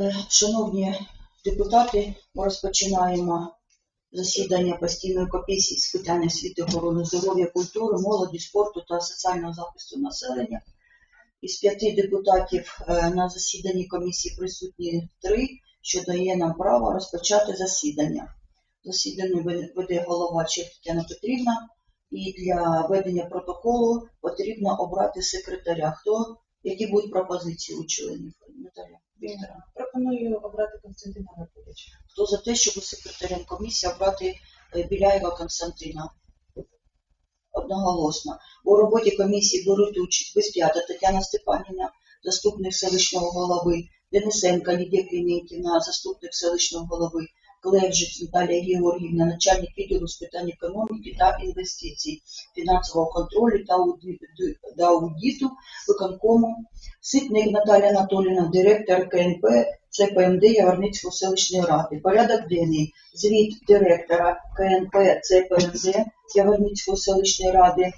Е, Шановні депутати, ми розпочинаємо засідання постійної комісії з питань освіти, охорони здоров'я, культури, молоді, спорту та соціального захисту населення. Із п'яти депутатів е, на засіданні комісії присутні три, що дає нам право розпочати засідання. Засідання веде голова Тетяна Петрівна, і для ведення протоколу потрібно обрати секретаря. Хто, які будуть пропозиції у членів? Наталя Вікторовна. Пропоную обрати Константина Анатолійовича. Хто за те, щоб секретарем комісії обрати е, Біляєва Константина? Одноголосно. У роботі комісії беруть участь Безп'ята Тетяна Степанівна, заступник селищного голови, Денисенка Лідія Кліментівна, заступник селищного голови, Клевжиць Наталія Георгіївна, начальник відділу з питань економіки та інвестицій, фінансового контролю та аудиту виконкому, Ситник Наталія Анатоліївна, директор КНП ЦПМД Яворницької селищної ради. Порядок денний. Звіт директора КНП ЦПМД Яворницької селищної ради е,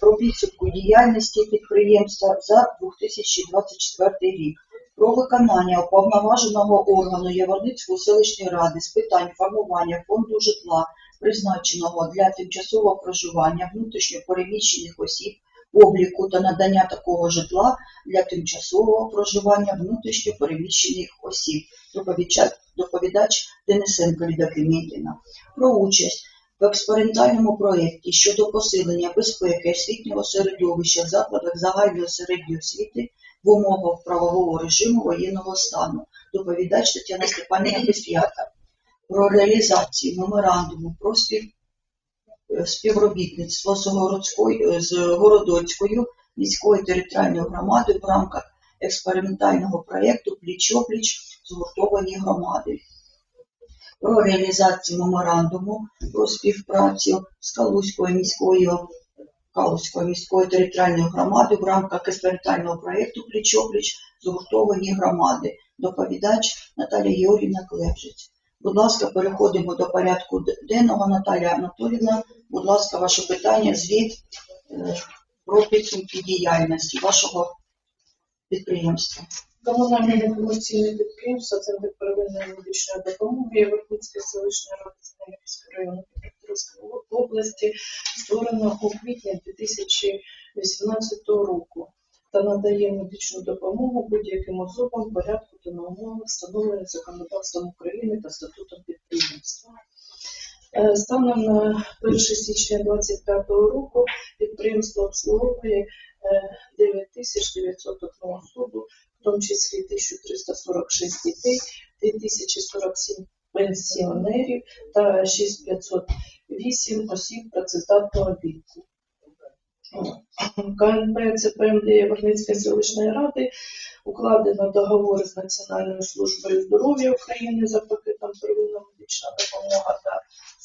про підсумку діяльності підприємства за 2024 рік. Про виконання уповноваженого органу Яворницької селищної ради з питань формування фонду житла, призначеного для тимчасового проживання внутрішньо переміщених осіб, обліку та надання такого житла для тимчасового проживання внутрішньо переміщених осіб. Доповідач, Денисенко Ліда Кліментіна. Про участь в експериментальному проєкті щодо посилення безпеки освітнього середовища в закладах загальної середньої освіти в умовах правового режиму воєнного стану. Доповідач Тетяна Степанівна Безп'ята. Про реалізацію меморандуму про е, співробітництво з, городською, е, з Городоцькою міською територіальною громадою в рамках експериментального проєкту Пліч-опліч згуртовані громади. Про реалізацію меморандуму про співпрацю з Калузькою міською Калузької міської територіальної громади в рамках експериментального проєкту Пліч-опліч згуртовані громади. Доповідач Наталія Георгіївна Клепжець. Будь ласка, переходимо до порядку денного. Наталія Анатолівна, будь ласка, ваше питання, звіт е, про підсумки діяльності вашого підприємства. Комунальне некомерційне підприємство Центр первинної медичної допомоги Європейської селищної ради Снегівського району Дніпропетровської області створено у квітні 2018 року та надає медичну допомогу будь-яким особам в порядку та на умовах, встановлених законодавством України та статутом підприємства. Е, Станом на 1 січня 2025 року підприємство обслуговує е, 9901 особу, в тому числі 1346 дітей, 2047 пенсіонерів та 6508 осіб працездатного віку. КНП ЦПМД Яворницької селищної ради укладено договор з Національною службою здоров'я України за пакетом первинна медична допомога та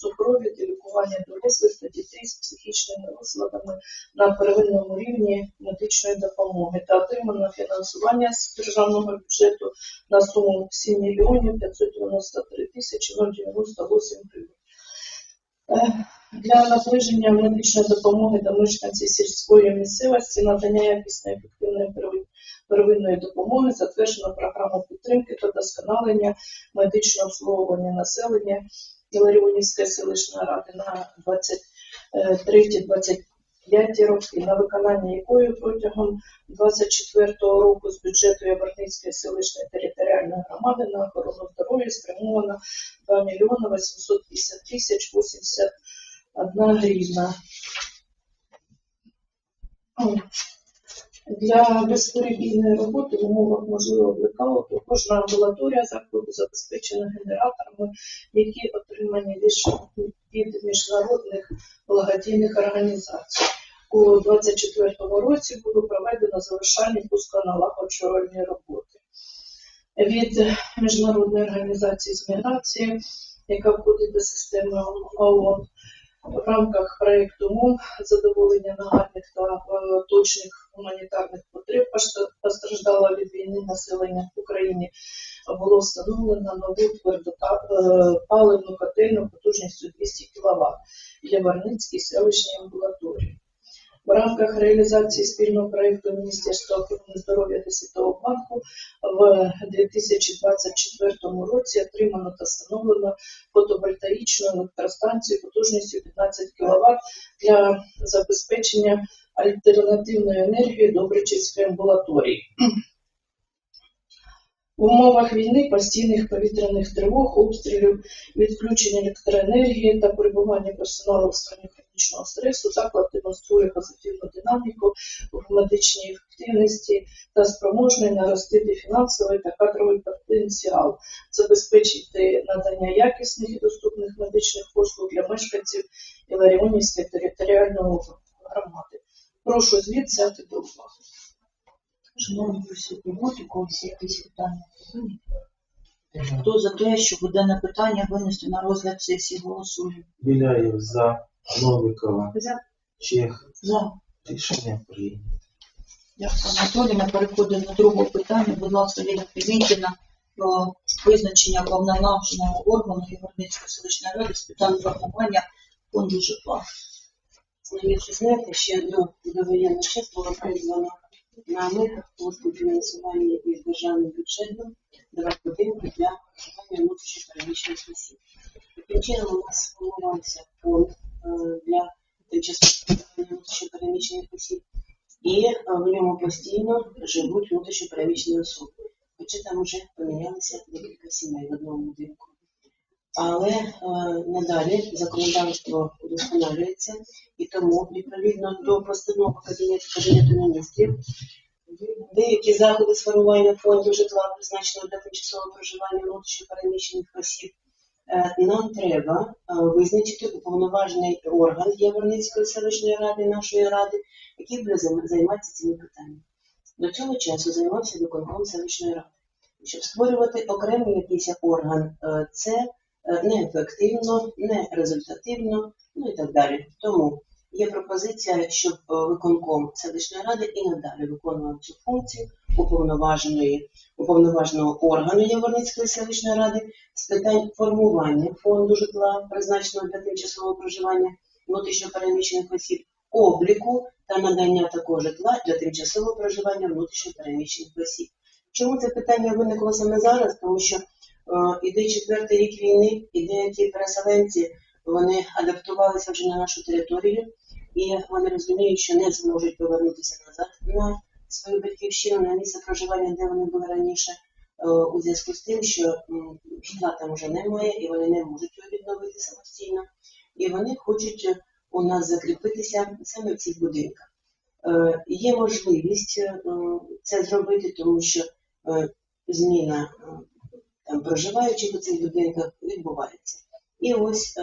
супровід і лікування дорослих та дітей з психічними розладами на первинному рівні медичної допомоги та отримано фінансування з державного бюджету на суму 7 мільйонів 593 тисячі 098 гривень. Е, Для наближення медичної допомоги до мешканців сільської місцевості надання якісної ефективної первинної допомоги затверджено програму підтримки та досконалення медичного обслуговування населення Іларіонівської селищної ради на 23-25 роки, на виконання якої протягом 24 року з бюджету Яворницької селищної територіальної громади на охорону здоров'я спрямовано 2 мільйони 850 тисяч 81 гривна. Для безперебійної роботи в умовах можливого блекауту кожна амбулаторія закладу забезпечена генераторами, які отримані від міжнародних благодійних організацій. У 2024 році було проведено завершальні пусконалагоджувальні роботи. Від міжнародної організації з міграції, яка входить до системи ООН, в рамках проєкту МОН задоволення нагальних та е, точних гуманітарних потреб постраждало від війни населення в Україні було встановлено нову твердопаливну котельну потужністю 200 кВт для Яворницькій селищній амбулаторії. В рамках реалізації спільного проєкту Міністерства охорони здоров'я та Світового банку в 2024 році отримано та встановлено фотовольтаїчну електростанцію потужністю 15 кВт для забезпечення альтернативною енергією Добричівської амбулаторії. В умовах війни, постійних повітряних тривог, обстрілів, відключення електроенергії та перебування персоналу в стані хронічного стресу заклад демонструє позитивну динаміку в медичній ефективності та спроможний наростити фінансовий та кадровий потенціал, забезпечити надання якісних і доступних медичних послуг для мешканців Іларіонівської територіальної громади. Прошу звіт взяти до уваги. Шановні присутні, будуть у когось якісь питання? Хто за те, щоб дане питання винести на розгляд сесії голосує? Біляєв за Новикова, За. Чех. За. Рішення прийнято. Дякую, Анатолій. Ми переходимо до другого питання. Будь ласка, Ліна Півінкіна про визначення повноважного органу Європейської селищної ради з питань формування фонду житла. Якщо знаєте, ще до, до воєнного часу було призвано на митах по співфінансуванні із державним бюджетом давати будинки для проживання внутрішньо переміщених осіб. Таким чином у нас сформувався фонд для внутрішньо переміщених осіб, і е, в ньому постійно живуть внутрішньо переміщені особи. Хоча там вже помінялися декілька сімей в одному будинку. Але е, надалі законодавство удосконалюється, і тому відповідно до постанови Кабінету Кабінету міністрів деякі заходи з формування фонду житла, призначеного для тимчасового проживання внутрішньо переміщених осіб, нам треба е, визначити уповноважений орган Яворницької селищної ради, нашої ради, який буде займатися цими питаннями. До цього часу займався виконком селищної ради. Щоб створювати окремий якийсь орган, е, це е, неефективно, не результативно, ну і так далі. Тому є пропозиція, щоб е, виконком селищної ради і надалі виконував цю функцію уповноваженої уповноваженого органу Яворницької селищної ради з питань формування фонду житла, призначеного для тимчасового проживання внутрішньопереміщених осіб, обліку та надання такого житла для тимчасового проживання внутрішньопереміщених осіб. Чому це питання виникло саме зараз? Тому що е, іде четвертий рік війни, і деякі переселенці вони адаптувалися вже на нашу територію, і вони розуміють, що не зможуть повернутися назад на свою батьківщину, на місце проживання, де вони були раніше, е, у зв'язку з тим, що житла там вже немає, і вони не можуть його відновити самостійно, і вони хочуть е, у нас закріпитися саме в цих будинках. Е, Є можливість це зробити, тому що зміна там проживаючих у цих будинках відбувається. І ось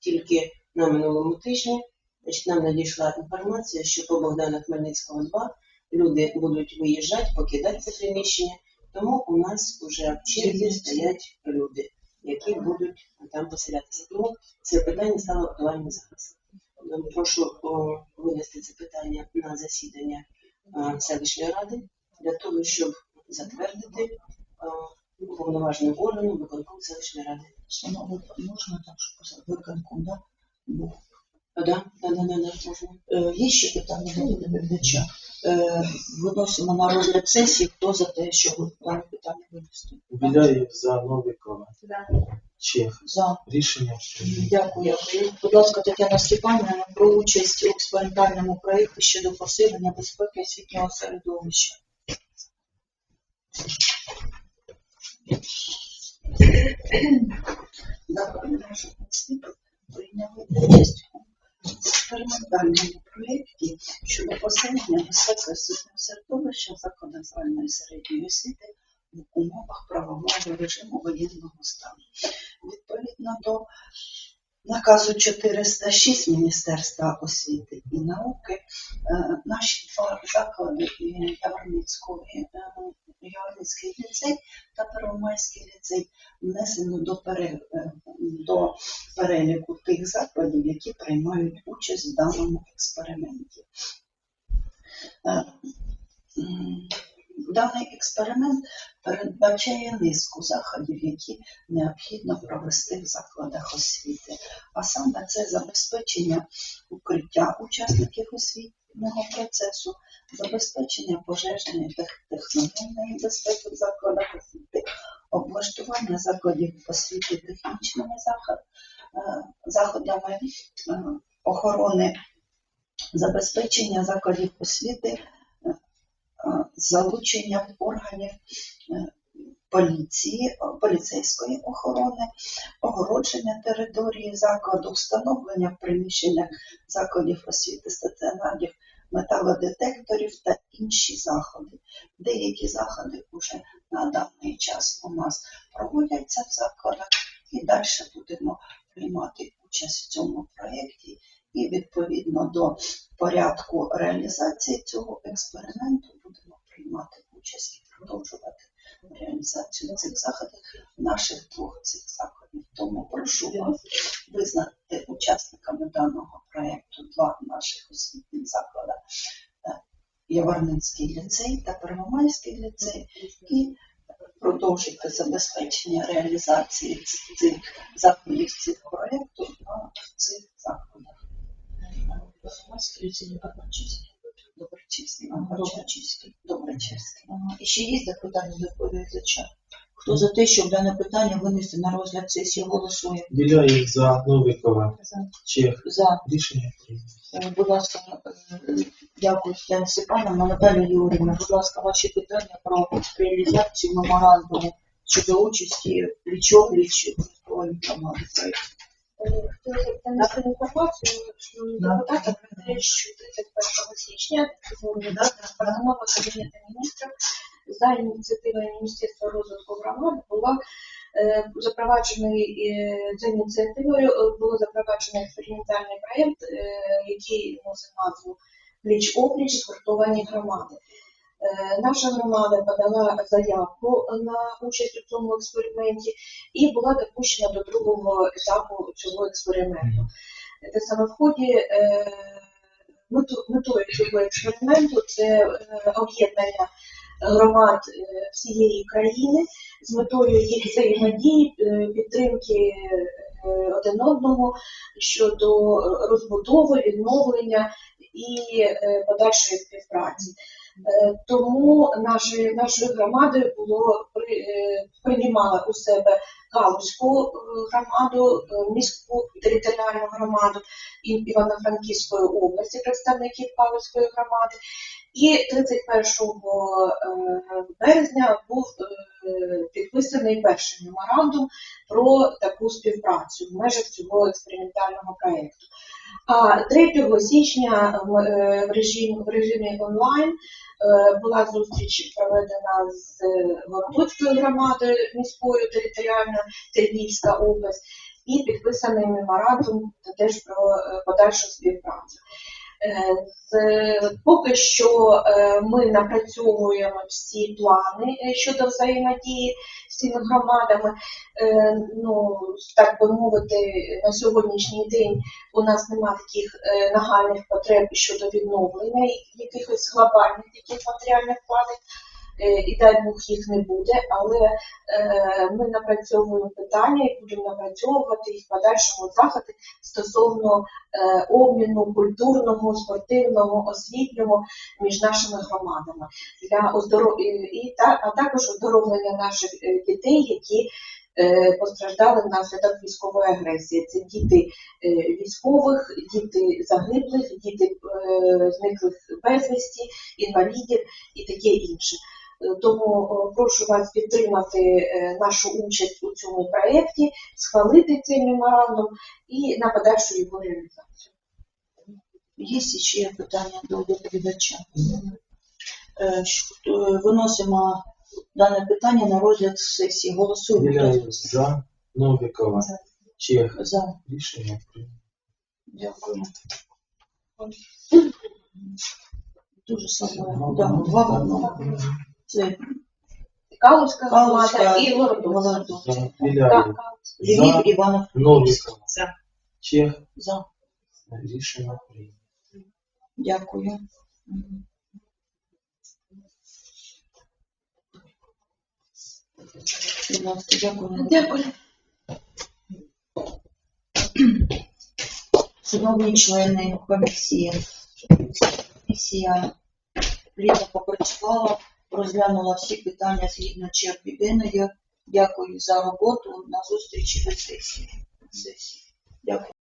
тільки на минулому тижні нам надійшла інформація, що по Богдана Хмельницького 2 люди будуть виїжджати, покидати це приміщення, тому у нас вже в черзі стоять люди, які будуть там поселятися. Тому це питання стало актуальним зараз. Прошу винести це питання на засідання е, селищної ради для того, щоб затвердити е, уповноваженим органом виконком селищної ради. Шановні, можна так, щоб виконком, да? Да, да, да, да, да. Е, Є ще питання до доповідача? Е, Виносимо на розгляд сесії. Хто за те, щоб дане питання винести? Біляєв за Новикова, Чех. За. Рішення. Дякую. Будь ласка, Тетяна Степанівна про участь у експериментальному проєкті щодо посилення безпеки освітнього середовища. Освіта прийняли участь експериментальному проєкті щодо посилення безпеки освітнього середовища в загальної середньої освіти в умовах правового режиму воєнного стану. Відповідно до наказу 406 Міністерства освіти і науки, е, наші два заклади е, Яворницький ліцей та Первомайський ліцей внесено до, пере, е, до переліку тих закладів, які приймають участь в даному експерименті. Е, Даний експеримент передбачає низку заходів, які необхідно провести в закладах освіти. А саме це забезпечення укриття учасників освітнього процесу, забезпечення пожежної та техногенної безпеки в закладах освіти, облаштування закладів освіти технічними е, заходами е, охорони, забезпечення закладів освіти е, з залученням органів поліції, поліцейської охорони, огородження території закладу, встановлення в приміщеннях закладів освіти стаціонарів металодетекторів та інші заходи. Деякі заходи вже на даний час у нас проводяться в закладах і далі будемо приймати участь в цьому проєкті і відповідно до порядку реалізації цього експерименту будемо приймати участь і продовжувати реалізацію цих заходів наших двох цих закладів. Тому прошу вас визнати учасниками даного проєкту два наших е, Яворницький ліцей та Первомайський ліцей і продовжити забезпечення реалізації цих заходів цих проєктів на цих закладах. Доброчиський, Доброчиський, Доброчиський. Доброчиський. І ще є запитання до доповідача? Хто за те, щоб дане питання винести на розгляд сесії, голосує? Біляєв за Новикова. Чех. За. Рішення прийнято. Е, Будь ласка, е, дякую, Тетяна Степановна, Наталія Юрівна. Будь ласка, ваші питання про реалізацію меморандуму щодо участі пліч-опліч у громади. Донести інформацію, шановні депутати, про те, що 31 січня дата постанова Кабінету міністрів за ініціативою Міністерства розвитку громад була е, запроваджений е, за ініціативою е, було запроваджено експериментальний проєкт, який носить назву Пліч опліч згуртовані громади. Наша громада подала заявку на участь у цьому експерименті і була допущена до другого етапу цього експерименту. Те саме в ході метою цього експерименту це об'єднання громад е, всієї країни з метою їх взаємодії, е, підтримки е, один одного щодо розбудови, відновлення і подальшої співпраці. Тому нашою нашою громадою було при, приймала у себе Калузьку громаду, міську територіальну громаду Івано-Франківської області, представників Калузької громади. І 31 е, березня був е, підписаний перший меморандум про таку співпрацю в межах цього експериментального проєкту. А 3 січня е, в режимі, в режимі онлайн е, була зустріч проведена з Городоцькою громадою міською територіальною Тернівська область і підписаний меморандум теж про е, подальшу співпрацю. Е, Поки що е, ми напрацьовуємо всі плани е, щодо взаємодії з цими громадами. Ну, так би мовити, на сьогоднішній день у нас немає таких нагальних потреб щодо відновлення якихось глобальних таких матеріальних планів. Е, І дай Бог їх не буде, але е, ми напрацьовуємо питання і будемо напрацьовувати їх в подальшому заходи стосовно е, обміну культурного, спортивного, освітнього між нашими громадами для оздоров... і, а також оздоровлення наших дітей, які постраждали внаслідок військової агресії. Це діти військових, діти загиблих, діти зниклих безвісті, інвалідів і таке інше. Е, Тому е, прошу вас підтримати е, нашу участь у цьому проєкті, схвалити цей меморандум і на подальшу його реалізацію. Є ще питання до доповідача? Виносимо дане питання на розгляд сесії. Голосуємо. За Новикова. Чех. За. Рішення прийнято. Дякую. Дуже саме. Да, два в одному. Це Калузька громада і. За Біляєв. Львів, Іванов. Новикова. За. Чех. За. Рішення прийнято. Дякую. Будь ласка, Дякую. Дякую. Шановні члени комісії, комісія плідно попрацювала, розглянула всі питання згідно черги денної. Дякую за роботу. На зустрічі сесії. Сесії. Дякую.